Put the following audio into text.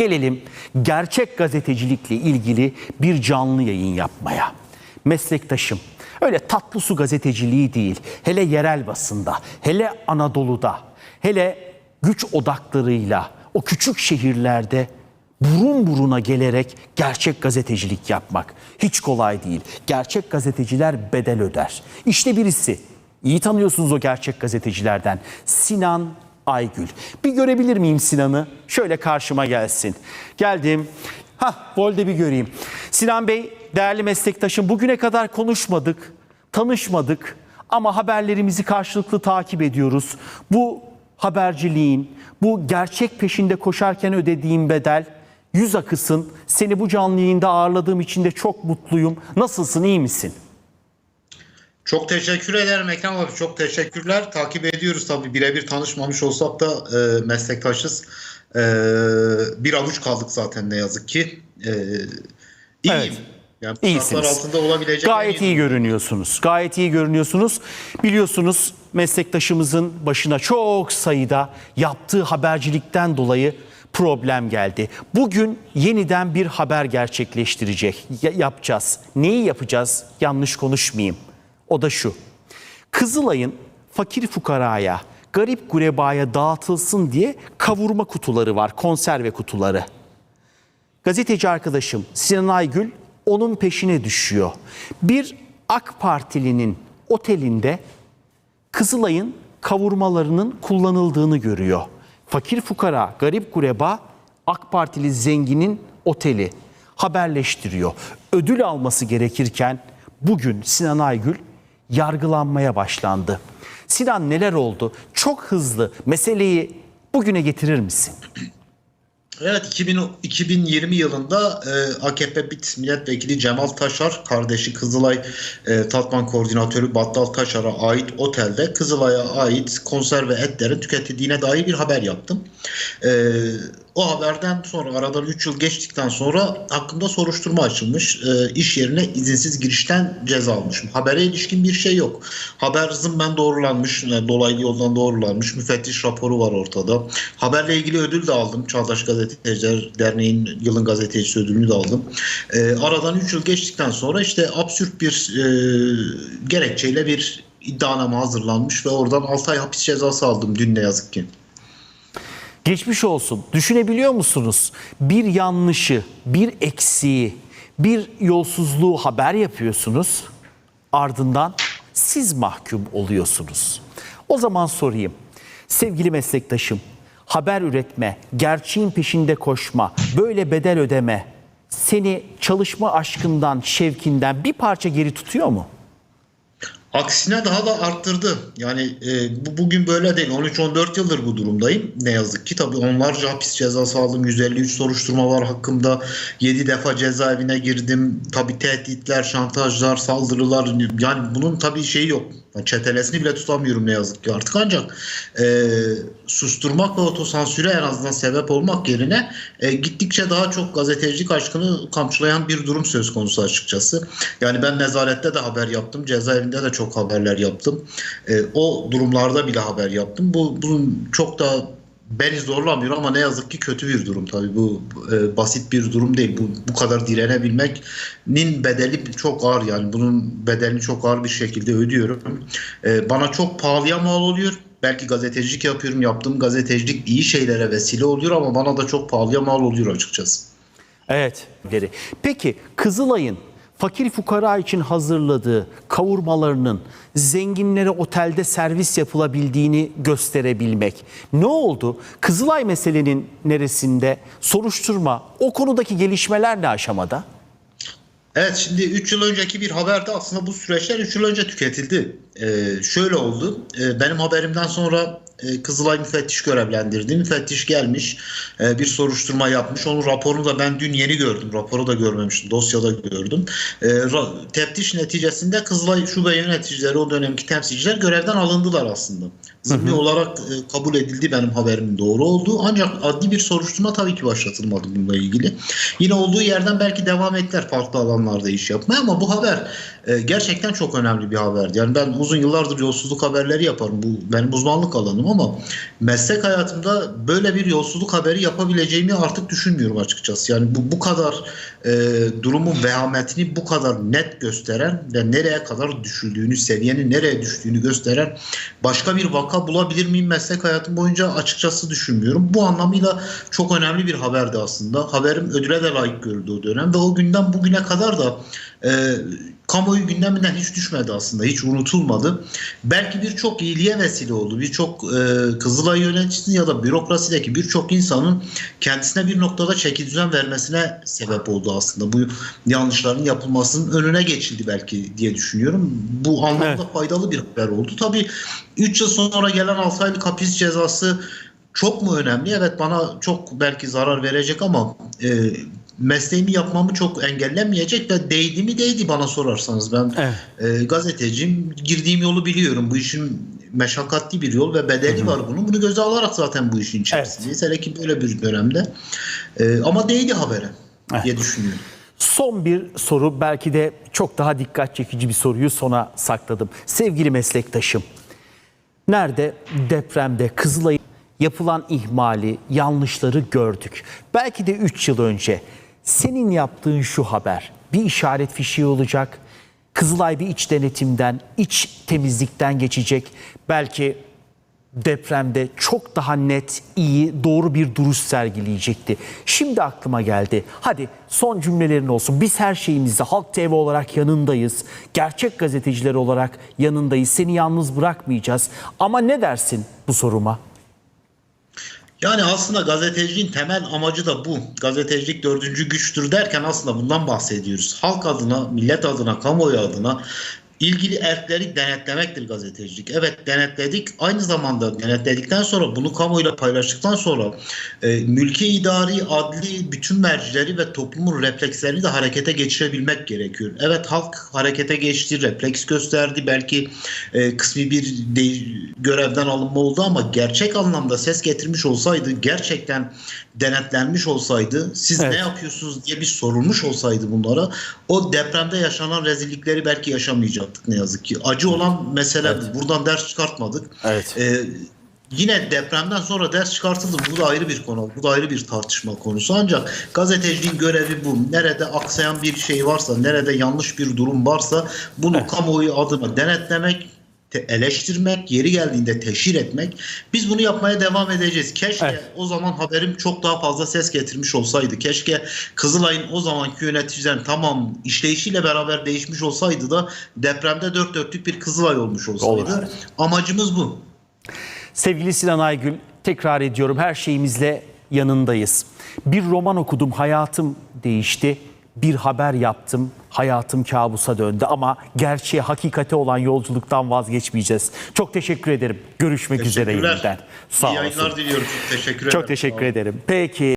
Gelelim gerçek gazetecilikle ilgili bir canlı yayın yapmaya. Meslektaşım öyle tatlı su gazeteciliği değil. Hele yerel basında, hele Anadolu'da, hele güç odaklarıyla o küçük şehirlerde burun buruna gelerek gerçek gazetecilik yapmak hiç kolay değil. Gerçek gazeteciler bedel öder. İşte birisi. İyi tanıyorsunuz o gerçek gazetecilerden. Sinan Aygül. Bir görebilir miyim Sinan'ı? Şöyle karşıma gelsin. Geldim. Ha, Volde bir göreyim. Sinan Bey, değerli meslektaşım bugüne kadar konuşmadık, tanışmadık ama haberlerimizi karşılıklı takip ediyoruz. Bu haberciliğin, bu gerçek peşinde koşarken ödediğim bedel yüz akısın. Seni bu canlı yayında ağırladığım için de çok mutluyum. Nasılsın, iyi misin? Çok teşekkür ederim Ekrem abi. Çok teşekkürler. Takip ediyoruz tabii. Birebir tanışmamış olsak da e, meslektaşız. E, bir avuç kaldık zaten ne yazık ki. E, iyiyim. Evet. Yani İyisiniz. altında olabilecek Gayet iyi görünüyorsunuz. Gayet iyi görünüyorsunuz. Biliyorsunuz meslektaşımızın başına çok sayıda yaptığı habercilikten dolayı problem geldi. Bugün yeniden bir haber gerçekleştirecek. Ya- yapacağız. Neyi yapacağız? Yanlış konuşmayayım. O da şu. Kızılay'ın fakir fukaraya, garip gurebaya dağıtılsın diye kavurma kutuları var, konserve kutuları. Gazeteci arkadaşım Sinan Aygül onun peşine düşüyor. Bir AK Partilinin otelinde Kızılay'ın kavurmalarının kullanıldığını görüyor. Fakir fukara, garip kureba AK Partili zenginin oteli haberleştiriyor. Ödül alması gerekirken bugün Sinan Aygül yargılanmaya başlandı. Sinan neler oldu? Çok hızlı meseleyi bugüne getirir misin? Evet 2000, 2020 yılında e, AKP BİT milletvekili Cemal Taşar kardeşi Kızılay e, Tatman Koordinatörü Battal Taşar'a ait otelde Kızılay'a ait konserve etlerin tüketildiğine dair bir haber yaptım. E, o haberden sonra aradan 3 yıl geçtikten sonra hakkında soruşturma açılmış. E, iş yerine izinsiz girişten ceza almışım. Habere ilişkin bir şey yok. Haber zımmen doğrulanmış, e, dolaylı yoldan doğrulanmış. Müfettiş raporu var ortada. Haberle ilgili ödül de aldım. Çağdaş Gazeteciler Derneği'nin yılın gazetecisi ödülünü de aldım. E, aradan 3 yıl geçtikten sonra işte absürt bir e, gerekçeyle bir iddianame hazırlanmış ve oradan 6 ay hapis cezası aldım dün ne yazık ki. Geçmiş olsun. Düşünebiliyor musunuz? Bir yanlışı, bir eksiği, bir yolsuzluğu haber yapıyorsunuz. Ardından siz mahkum oluyorsunuz. O zaman sorayım. Sevgili meslektaşım, haber üretme, gerçeğin peşinde koşma, böyle bedel ödeme seni çalışma aşkından, şevkinden bir parça geri tutuyor mu? Aksine daha da arttırdı. Yani e, bu bugün böyle değil. 13-14 yıldır bu durumdayım. Ne yazık ki tabii onlarca hapis cezası aldım. 153 soruşturma var hakkımda. 7 defa cezaevine girdim. Tabii tehditler, şantajlar, saldırılar. Yani bunun tabii şeyi yok. Çetelesini bile tutamıyorum ne yazık ki artık. Ancak e, susturmak ve otosansüre en azından sebep olmak yerine e, gittikçe daha çok gazetecilik aşkını kamçılayan bir durum söz konusu açıkçası. Yani ben nezarette de haber yaptım. Cezaevinde de çok haberler yaptım. E, o durumlarda bile haber yaptım. Bu bunun çok da beni zorlamıyor ama ne yazık ki kötü bir durum tabii bu e, basit bir durum değil bu bu kadar direnebilmenin bedeli çok ağır yani bunun bedelini çok ağır bir şekilde ödüyorum E, bana çok pahalıya mal oluyor belki gazetecilik yapıyorum yaptığım gazetecilik iyi şeylere vesile oluyor ama bana da çok pahalıya mal oluyor açıkçası. Evet. Peki Kızılay'ın fakir fukara için hazırladığı kavurmalarının zenginlere otelde servis yapılabildiğini gösterebilmek. Ne oldu? Kızılay meselenin neresinde? Soruşturma, o konudaki gelişmeler ne aşamada? Evet şimdi 3 yıl önceki bir haberde aslında bu süreçler 3 yıl önce tüketildi. Ee, şöyle oldu. Ee, benim haberimden sonra e, Kızılay müfettiş görevlendirdi. Müfettiş gelmiş e, bir soruşturma yapmış. Onun raporunu da ben dün yeni gördüm. Raporu da görmemiştim. Dosyada gördüm. E, ra- neticesinde Kızılay şube yöneticileri o dönemki temsilciler görevden alındılar aslında. Zımni olarak e, kabul edildi benim haberimin doğru olduğu. Ancak adli bir soruşturma tabii ki başlatılmadı bununla ilgili. Yine olduğu yerden belki devam ettiler farklı alanlarda iş yapmaya ama bu haber e, gerçekten çok önemli bir haberdi. Yani ben uzun yıllardır yolsuzluk haberleri yaparım. Bu benim uzmanlık alanım ama meslek hayatımda böyle bir yolsuzluk haberi yapabileceğimi artık düşünmüyorum açıkçası. Yani bu bu kadar e, durumun vehametini bu kadar net gösteren ve nereye kadar düşüldüğünü, seviyenin nereye düştüğünü gösteren başka bir vaka bulabilir miyim meslek hayatım boyunca açıkçası düşünmüyorum. Bu anlamıyla çok önemli bir haberdi aslında. Haberim ödüle de layık görüldü o dönem ve o günden bugüne kadar da e, kamuoyu gündeminden hiç düşmedi aslında. Hiç unutulmadı. Belki birçok iyiliğe vesile oldu. Birçok e, Kızılay yöneticisinin ya da bürokrasideki birçok insanın kendisine bir noktada çeki düzen vermesine sebep oldu aslında. Bu yanlışların yapılmasının önüne geçildi belki diye düşünüyorum. Bu anlamda Evet. faydalı bir haber oldu. Tabii 3 yıl sonra gelen 6 aylık hapis cezası çok mu önemli? Evet bana çok belki zarar verecek ama e, mesleğimi yapmamı çok engellemeyecek ve değdi mi değdi bana sorarsanız. Ben Evet. e, gazeteciyim. Girdiğim yolu biliyorum. Bu işin meşakkatli bir yol ve bedeli var bunun. Bunu göze alarak zaten bu işin içerisindeyiz. Hele ki böyle bir dönemde. E, ama değdi habere diye düşünüyorum. Son bir soru belki de çok daha dikkat çekici bir soruyu sona sakladım. Sevgili meslektaşım, nerede depremde Kızılay'ın yapılan ihmali, yanlışları gördük. Belki de 3 yıl önce senin yaptığın şu haber bir işaret fişiği olacak. Kızılay bir iç denetimden, iç temizlikten geçecek. Belki depremde çok daha net, iyi, doğru bir duruş sergileyecekti. Şimdi aklıma geldi. Hadi son cümlelerin olsun. Biz her şeyimizde Halk TV olarak yanındayız. Gerçek gazeteciler olarak yanındayız. Seni yalnız bırakmayacağız. Ama ne dersin bu soruma? Yani aslında gazeteciliğin temel amacı da bu. Gazetecilik dördüncü güçtür derken aslında bundan bahsediyoruz. Halk adına, millet adına, kamuoyu adına ilgili erkleri denetlemektir gazetecilik. Evet denetledik. Aynı zamanda denetledikten sonra bunu kamuoyuyla paylaştıktan sonra e, mülki idari, adli bütün mercileri ve toplumun reflekslerini de harekete geçirebilmek gerekiyor. Evet halk harekete geçti, refleks gösterdi. Belki e, kısmi bir de- görevden alınma oldu ama gerçek anlamda ses getirmiş olsaydı, gerçekten denetlenmiş olsaydı, siz Evet. ne yapıyorsunuz diye bir sorulmuş olsaydı bunlara, o depremde yaşanan rezillikleri belki yaşamayacaktık ne yazık ki. Acı olan mesele bu. buradan ders çıkartmadık. Evet. Ee, yine depremden sonra ders çıkartıldı. Bu da ayrı bir konu. Bu da ayrı bir tartışma konusu. Ancak gazeteciliğin görevi bu. Nerede aksayan bir şey varsa, nerede yanlış bir durum varsa bunu kamuoyu adına denetlemek, eleştirmek, yeri geldiğinde teşhir etmek. Biz bunu yapmaya devam edeceğiz. Keşke Evet. o zaman haberim çok daha fazla ses getirmiş olsaydı. Keşke Kızılay'ın o zamanki yöneticilerin tamam işleyişiyle beraber değişmiş olsaydı da depremde dört dörtlük bir Kızılay olmuş olsaydı. Olur. Amacımız bu. Sevgili Sinan Aygül, tekrar ediyorum her şeyimizle yanındayız. Bir roman okudum, hayatım değişti. Bir haber yaptım, hayatım kabusa döndü ama gerçeğe, hakikate olan yolculuktan vazgeçmeyeceğiz. Çok teşekkür ederim. Görüşmek üzere yeniden. Sağ İyi olasın. yayınlar diliyorum. Teşekkür ederim. Çok teşekkür ederim. Peki.